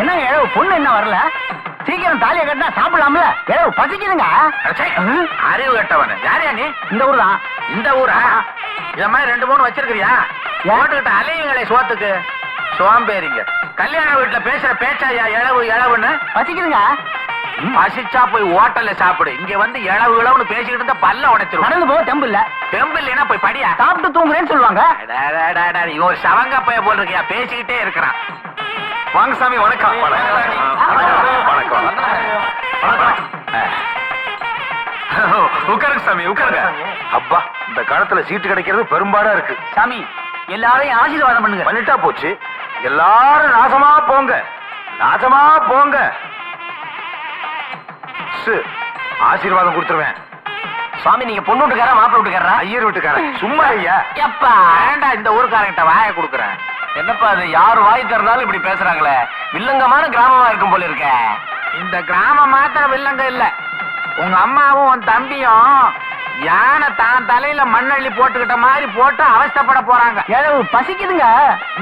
என்ன ஏழவு பொண்ணு என்ன வரல? சீக்கிரம் தாலியை கட்டினா சாப்பிடலாம்ல? ஏழவு பசிக்குதுங்க. அறிவு கட்டவன. யாரையா நீ? இந்த ஊர் தான் இந்த ஊரா? இந்த மாதிரி ரெண்டு மூணு வச்சிருக்கிறியா? ஏன்? போட்டுக்கிட்ட அலையுங்களே சோத்துக்கு. சோம்பேறிங்க. கல்யாண வீட்டுல பேசுற பேச்சாயா இளவு இளவுன்னு? பசிக்குதுங்க. பசிச்சா போய் ஹோட்டல்ல சாப்பிடு. இங்க வந்து இளவு இளவுன்னு பேசிக்கிட்டு இருந்தா பல்ல உடைச்சிருவான் நடந்து போக தெம்பு இல்ல தெம்பு இல்லைன்னா போய் படியா? சாப்பிட்டு தூங்குறேன்னு சொல்லுவாங்க. இவன் ஒரு சவங்க பைய போல் இருக்கியா? பேசிக்கிட்டே இருக்கிறான். வாங்க சாமி வணக்கம். வணக்கம். உட்காருங்க சாமி உட்காருங்க. அப்பா இந்த காலத்துல சீட்டு கிடைக்கிறது பெரும்பாடா இருக்கு. சாமி எல்லாரையும் ஆசீர்வாதம் பண்ணுங்க. பண்ணிட்டா போச்சு. எல்லாரும் நாசமா போங்க. நாசமா போங்க. சு, ஆசீர்வாதம் கொடுத்துருவேன். சுவாமி நீங்க பொண்ணு வீட்டுக்காரா மாப்பிள்ளை வீட்டுக்காரா ஐயர் வீட்டுக்காரன் சும்மா ஐயா எப்பா. வேண்டா இந்த ஊருக்காரங்கிட்ட வாய கொடுக்குறேன். என்னப்பா அது யார் வாய் திறந்தாலும் இப்படி பேசுறாங்களே? வில்லங்கமான கிராமமா இருக்கும் போல இருக்க. இந்த கிராமம் மாத்திரம் வில்லங்க இல்ல. உங்க அம்மாவும் உன் தம்பியும் யானை தான் தலையில மண்ணள்ளி போட்டுக்கிட்ட மாதிரி போட்டு அவஸ்தைப்பட போறாங்க. ஏழவு பசிக்குதுங்க.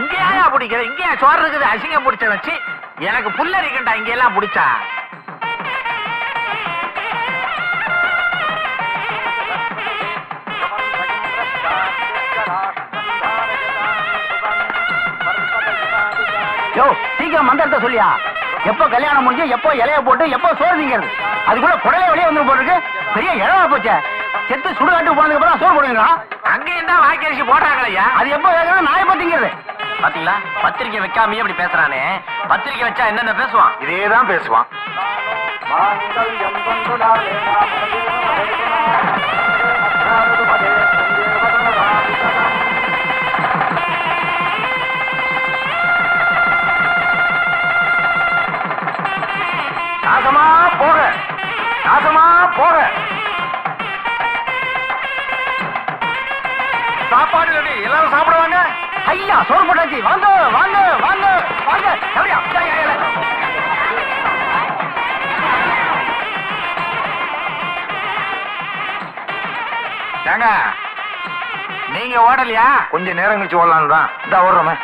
இங்கேயா பிடிக்கிற இங்கேயா சோறு இருக்குது அசிங்கம் பிடிச்ச வச்சு எனக்கு புல்லரிக்கண்டா இங்க எல்லாம் பிடிச்சா? யோ சீக்கிரம் மந்திரத்தை சொல்லியா? எப்போ கல்யாணம் முடிஞ்சு எப்போ இலைய போட்டு எப்போ சோறு திங்கிறது அதுக்குள்ள குடலே வெளியே வந்து போட்டுருக்கு. பெரிய இழவா போச்சே. செத்து சுடுகாட்டுக்கு போனதுக்கு அப்புறம் சோறு போடுவீங்களா? அங்கேயும் தான் வாக்கரிசி போடுறாங்களையா அது எப்போ வேகிறது நான் எப்போ திங்கிறது பாத்தீங்களா? பத்திரிக்கை வைக்காமயே இப்படி பேசுறானே. பத்திரிக்கை வச்சா என்னென்ன பேசுவான்? இதேதான் பேசுவான். சாப்பாடு ரெடி. எல்லாரும் சாப்பிடுவாங்க. ஐயா சோறு போட்டாச்சு வாங்க வாங்க வாங்க வாங்க. எப்படியா ஏங்க நீங்க ஓடலையா? கொஞ்ச நேரம் கழிச்சு ஓடலான்னு தான். இந்த ஓடுறோமே.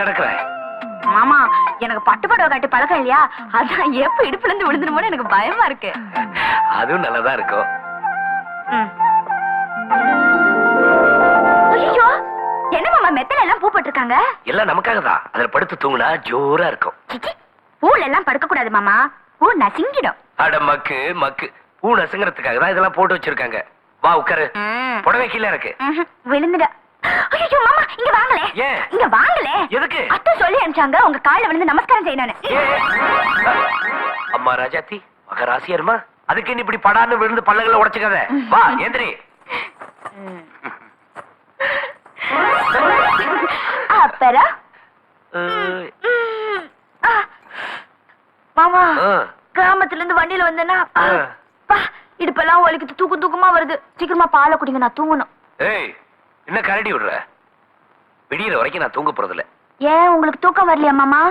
நடக்கிற மாமா எனக்கு பட்டு புடவை கட்டி பழக்கம் இல்லையா? அதான் எப்ப இடுப்புல இருந்து விழுந்துருமோன்னு எனக்கு பயமா இருக்கு. அதுவும் நல்லதா இருக்கும். ஐயோ என்ன மாமா மெத்தல எல்லாம் பூ போட்டிருக்காங்க? எல்லாம் நமக்காக தான் அதுல படுத்து தூங்குனா ஜோரா இருக்கும். சிச்சி பூல எல்லாம் படுக்க கூடாது மாமா. பூ நசுங்கிடும். அட மக்கு மக்கு. பூ நசுங்கிறதுக்காக தான் இதெல்லாம் போட்டு வச்சிருக்காங்க. வா உட்காரு. புடவை கீழே இருக்கு விழுந்துட. ஐயோ மாமா இங்க வாங்களே. ஏன்? இங்க வாங்களே. எதுக்கு? அத்தை சொல்லி அனுப்பிச்சாங்க. உங்க கால்ல விழுந்து நமஸ்காரம் செய்யணும்னு. ஏ, அம்மா ராஜாத்தி மகராசியர்மா அதுக்கு நீ இப்படி படான்னு விழுந்து பல்லகளை உடைச்சுக்காத? வா ஏந்திரி. அப்புறம் அஹ், ம், ஆ. மாமா அஹ், கிராமத்துல இருந்து வண்டியில வந்தேன்னா ஆ. பா இடுப்பெல்லாம் வலிக்குது தூக்கம் தூக்கமா வருது. சீக்கிரமா பாலை குடிங்க நான் தூங்கணும். ஏய் என்ன கரடி விடுற? விடியிற வரைக்கும் நான் தூங்க போறதில்ல. ஏன் உங்களுக்கு தூக்கம் வரலையா மாமா?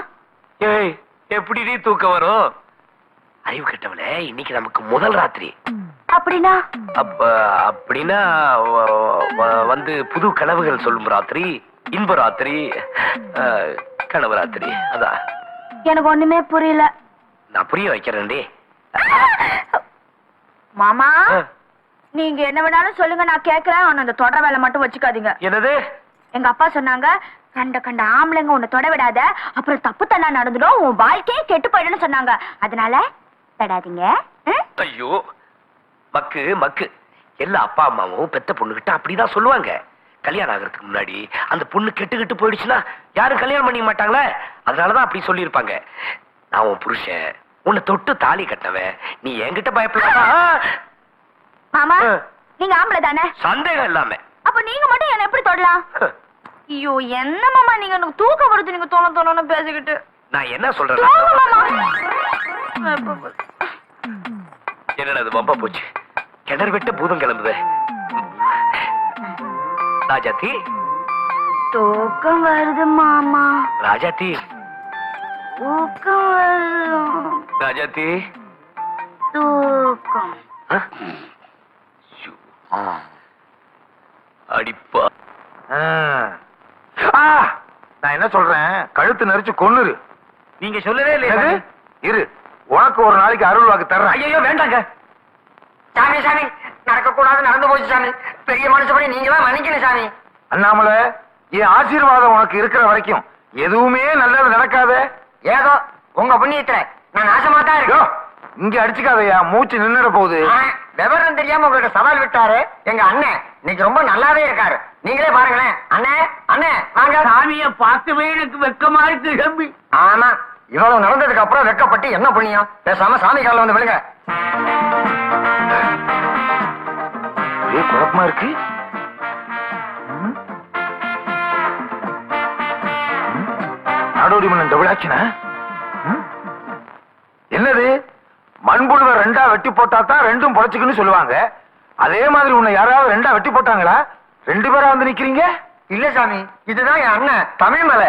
ஏய் எப்படி நீ தூக்கம் வரும்? அறிவு கெட்டவளே இன்னைக்கு நமக்கு முதல் ராத்திரி. அப்படின்னா? அப்ப அப்படின்னா வந்து புது கனவுகள் சொல்லும் ராத்திரி இன்ப ராத்திரி கனவு ராத்திரி அதான் எனக்கு ஒண்ணுமே புரியல. நான் புரிய வைக்கிறேன்டி. மாமா. நீங்க என்ன வேணாலும் சொல்லுங்க நான் கேக்குறேன். ஆனா அந்த தொடர வேலை மட்டும் வச்சுக்காதீங்க. என்னது? எங்க அப்பா சொன்னாங்க கண்ட கண்ட ஆம்பளைங்க உன்னை தொட விடாத. அப்புறம் தப்பு தண்டா நடந்துடும் உன் வாழ்க்கையே கெட்டு போயிடும்னு சொன்னாங்க. அதனால தொடாதீங்க? ஐயோ மக்கு மக்கு. எல்லா அப்பா அம்மாவும் பெத்த பொண்ணுகிட்ட அப்படிதான் சொல்லுவாங்க. கல்யாணம் ஆகிறதுக்கு முன்னாடி அந்த பொண்ணு கெட்டு கெட்டு போயிடுச்சுன்னா யாரும் கல்யாணம் பண்ணிக்க மாட்டாங்களே? அதனாலதான் அப்படி சொல்லியிருப்பாங்க. நான் உன் புருஷன் உன்னை தொட்டு தாலி கட்டவன் நீ என்கிட்ட பயப்படாதா. மாமா. நீங்க ஆம்பளை தானே? சந்தேகம் இல்லாம. அப்ப நீங்க மட்டும் என்ன எப்படி தொடலாம்? ஐயோ என்ன மாமா நீங்க? எனக்கு தூக்கம் வருது நீங்க தோண தோணுன்னு பேசிக்கிட்டு. நான் என்ன சொல்றேன்? மாமா. என்னடா அது வம்பா போச்சு? கிணறு விட்டு பூதம் கிளம்புது. ராஜாத்தி? தூக்கம் வருது மாமா. ராஜாத்தி? தூக்கம் வருது. ராஜாத்தி? தூக்கம் ஆ? ஐயோ. அடிப்பா நான் என்ன சொல்றேன்? கழுத்து நெரிச்சு கொன்னுரு. நீங்க சொல்லவே இல்லையா? இரு. உனக்கு ஒரு நாளைக்கு அருள் வாக்கு தர்றேன். ஐயோ வேண்டாங்க. சாமி சாமி நடக்க கூடாது நடந்து போச்சு சாமி. பெரிய மனுஷப்படி நீங்க தான் மன்னிக்கணும் சாமி. அண்ணாமலை என் ஆசீர்வாதம் உனக்கு இருக்கிற வரைக்கும் எதுவுமே நல்லது நடக்காதே. ஏதோ உங்க புண்ணியத்துல நான் நாசமா தான் யோ, இங்க அடிச்சுக்காதயா மூச்சு நின்னுட போகுது விவரம் தெரியாம உங்களுக்கு சவால் விட்டாரு எங்க அண்ணன் இன்னைக்கு ரொம்ப நல்லாவே இருக்காரு. நீங்களே பாருங்களேன். அண்ணே அண்ணே வாங்க. சாமிய பார்க்கவே எனக்கு வெக்கமா இருக்கு தம்பி. ஆமா. இவ்வளவு நடந்ததுக்கு அப்புறம் வெக்கப்பட்டு என்ன புண்ணியம்? பேசாம சாமி காலில் வந்து விழுங்க. ஒரே குழப்பமா இருக்கு? நாடோடி மன்னன் டபுளாக்கின என்னது? மண்புழுவை ரெண்டா வெட்டி போட்டா தான் ரெண்டும் பொழைச்சுக்குன்னு சொல்லுவாங்க. அதே மாதிரி உன்னை யாராவது ரெண்டா வெட்டி போட்டாங்களா? ரெண்டு பேரா வந்து நிக்கிறீங்க? இல்ல சாமி இதுதான் என் அண்ணன் தமிழ் மலை.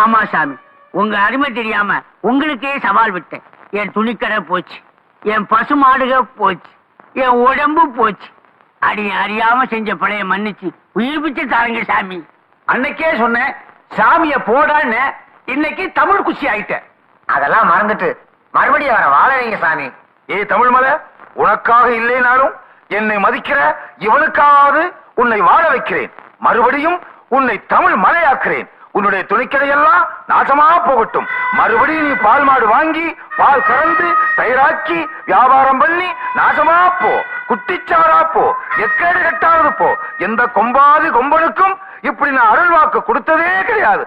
ஆமா சாமி உங்க அருமை தெரியாம உங்களுக்கே சவால் விட்டேன். என் துணிக்கடை போச்சு என் பசு மாடுக போச்சு என் உடம்பு போச்சு. அடி அறியாம செஞ்ச பிழைய மன்னிச்சு உயிர் பிச்சை தாருங்க சாமி. அன்னைக்கே சொன்னேன் சாமிய போடான்னு இன்னைக்கு தமிழ் குச்சி ஆயிட்டேன். அதெல்லாம் மறந்துட்டு மறுபடியும் அவரை வாழ வைங்க சாமி. ஏய் தமிழ்மலை உனக்காக இல்லைனாலும் என்னை மதிக்கிற இவனுக்காவது உன்னை வாழ வைக்கிறேன். மறுபடியும் உன்னை தமிழ் மலையாக்குறேன். உன்னுடைய துணிக்கடையெல்லாம் நாசமா போகட்டும். மறுபடியும் நீ பால் மாடு வாங்கி பால் கறந்து தயிராக்கி வியாபாரம் பண்ணி நாசமா போ. குட்டிச்சவரா போ. எக்கேடு கட்டாவது போ. எந்த கொம்பாது கொம்பனுக்கும் இப்படி நான் அருள் வாக்கு கொடுத்ததே கிடையாது.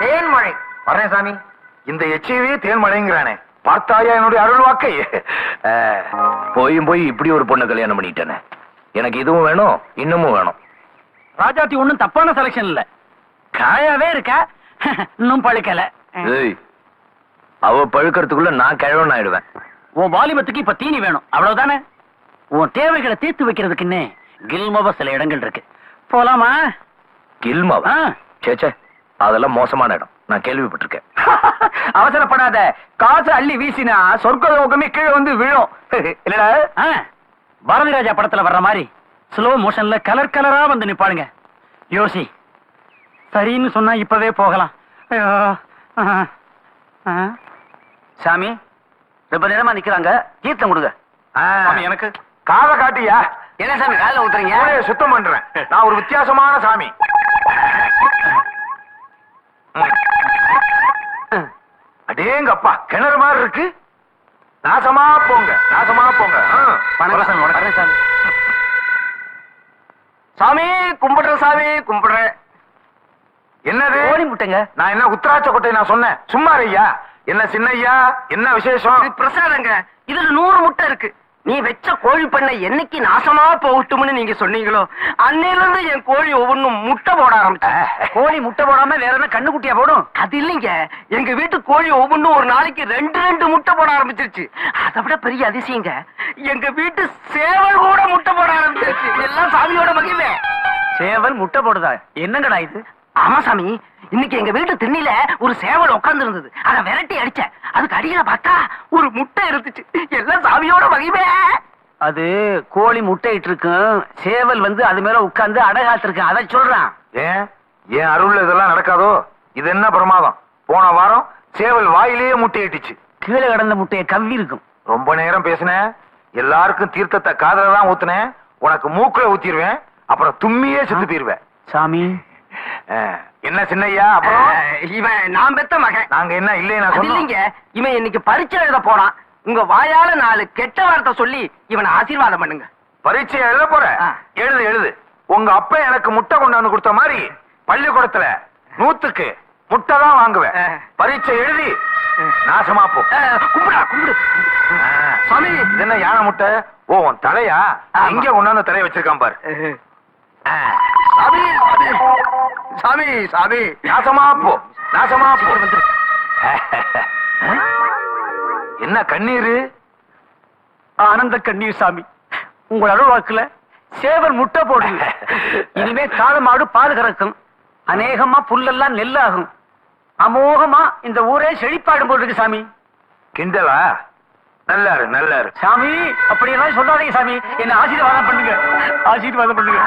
தேன்மழை வர்றேன் சாமி. இந்த எச்சியவே தேன்மழைங்கிறானே பார்த்தாயா என்னுடைய அருள் வாக்கை? போயும் போய் இப்படி ஒரு பொண்ணை கல்யாணம் பண்ணிட்டேனே. எனக்கு இதுவும் வேணும் இன்னமும் வேணும். ராஜாத்தி ஒண்ணும் தப்பான செலக்ஷன் இல்ல. காயாவே இருக்க? இன்னும் பழுக்கல. ஏய் அவ பழுக்கிறதுக்குள்ள நான் கிழவன் ஆயிடுவேன். உன் வாலிபத்துக்கு இப்ப தீனி வேணும். அவ்வளவுதானே? உன் தேவைகளை தீர்த்து வைக்கிறதுக்குன்னு கில்மவ சில இடங்கள் இருக்கு. போலாமா? கில்மாவா. சேச்சே அதெல்லாம் மோசமான இடம். நான் கேள்விப்பட்டிருக்கேன். அவசரப்படாத. காசு அள்ளி வீசினா சொர்க்க லோகமே கீழே வந்து விழும். இல்லடா. பாரதி ராஜா படத்துல வர்ற மாதிரி ஸ்லோ மோஷன்ல கலர் கலரா வந்து நிப்பாளுங்க. யோசி சரின்னு சொன்னா இப்பவே போகலாம். சாமி ரொம்ப நேரமா நிக்கிறாங்க. தீர்த்தம் கொடுங்க. எனக்கு காதை காட்டியா? என்ன சாமி காலைல ஊத்துறீங்க? சுத்தம் பண்றேன். நான் ஒரு வித்தியாசமான சாமி. ம். அடேங்கப்பா கிணறு மாதிரி இருக்கு. நாசமா போங்க நாசமா போங்க. சாமி, வரேன். சாமி. கும்பிடுறேன் சாமி கும்பிடுறேன். என்னது? கோழி முட்டைங்க. நான் என்ன உத்தராட்ச கொட்டை நான் சொன்னேன். சும்மா ஐயா என்ன சின்னையா? என்ன விசேஷம்? பிரசாதங்க. இதுல நூறு முட்டை இருக்கு. நீ வச்ச கோழி பண்ணை என்னைக்கு நாசமா போகட்டும்னு நீங்க சொன்னீங்களோ அன்னையில இருந்து என் கோழி ஒவ்வொன்றும் முட்டை போட ஆரம்பிச்சு கோழி முட்டை போடாம வேற என்ன கண்ணு குட்டியா போடும்? அது இல்லைங்க. எங்க வீட்டு கோழி ஒவ்வொன்றும் ஒரு நாளைக்கு ரெண்டு ரெண்டு முட்டை போட ஆரம்பிச்சிருச்சு. அதை விட பெரிய அதிசயங்க. எங்க வீட்டு சேவல் கூட முட்டை போட ஆரம்பிச்சிருச்சு. எல்லாம் சாமியோட மகிமை. சேவல் முட்டை போடுதா? என்னங்கடா இது? ஆமா சாமி. இன்னைக்கு எங்க வீட்டு திண்ணில ஒரு சேவல் உட்கார்ந்து இருந்தது அதை விரட்டி அடிச்சேன். அதுக்கு அடியில பார்த்தா ஒரு முட்டை இருந்துச்சு. எல்லாம் சாமியோட மகிமை. அது கோழி முட்டையிட்டு இருக்கும் சேவல் வந்து அது மேல உட்கார்ந்து அடகாத்திருக்கு அதை சொல்றான். ஏன் ஏன் அருள்ல இதெல்லாம் நடக்காதோ? இது என்ன பிரமாதம்? போன வாரம் சேவல் வாயிலேயே முட்டையிட்டுச்சு கீழே கிடந்த முட்டையை கவ்வி இருக்கும் ரொம்ப நேரம் பேசினேன் எல்லாருக்கும் தீர்த்தத்தை காதல தான் ஊத்துனேன். உனக்கு மூக்குல ஊத்திடுவேன் அப்புறம் தும்மியே செத்து போயிருவேன். சாமி. என்ன சின்னையா? இவன் நான் பெத்த மகன். நாங்க என்ன இல்லையா இல்லைங்க. இவன் இன்னைக்கு பரீட்சை எழுத போறான். உங்க வாயால நாலு கெட்ட வார்த்தை சொல்லி இவனை ஆசீர்வாதம் பண்ணுங்க. பரீட்சை எழுத போற. எழுது எழுது. உங்க அப்பா எனக்கு முட்டை கொண்டாந்து கொடுத்த மாதிரி பள்ளிக்கூடத்துல நூத்துக்கு முட்டை தான் வாங்குவேன். பரீட்சை எழுதி நாசமா போ. கும்பிடா கும்பிடு. இது என்ன யானை முட்டை? ஓ உன் தலையா. இங்க கொண்டாந்து தலைய வச்சிருக்கான் பாரு. சாமி சாமி. சாமி சாமி நாசமா போ நாசமா போ என்ன கண்ணீரு? ஆனந்த கண்ணீர் சாமி. உங்கள் அருள்வாக்குல சேவல் முட்டை போடுங்க. இனிமே காளை மாடு பால் கறக்கும். அநேகமா புல்லெல்லாம் நெல்லாகும். அமோகமா இந்த ஊரே செழிப்பாடும் போட்டுருக்கு சாமி. கிண்டலா? நல்லாரு நல்லாரு. சாமி அப்படியெல்லாம் சொல்லாதீங்க சாமி. என்ன ஆசீர்வாதம் பண்ணுங்க. ஆசீர்வாதம் பண்ணுங்க.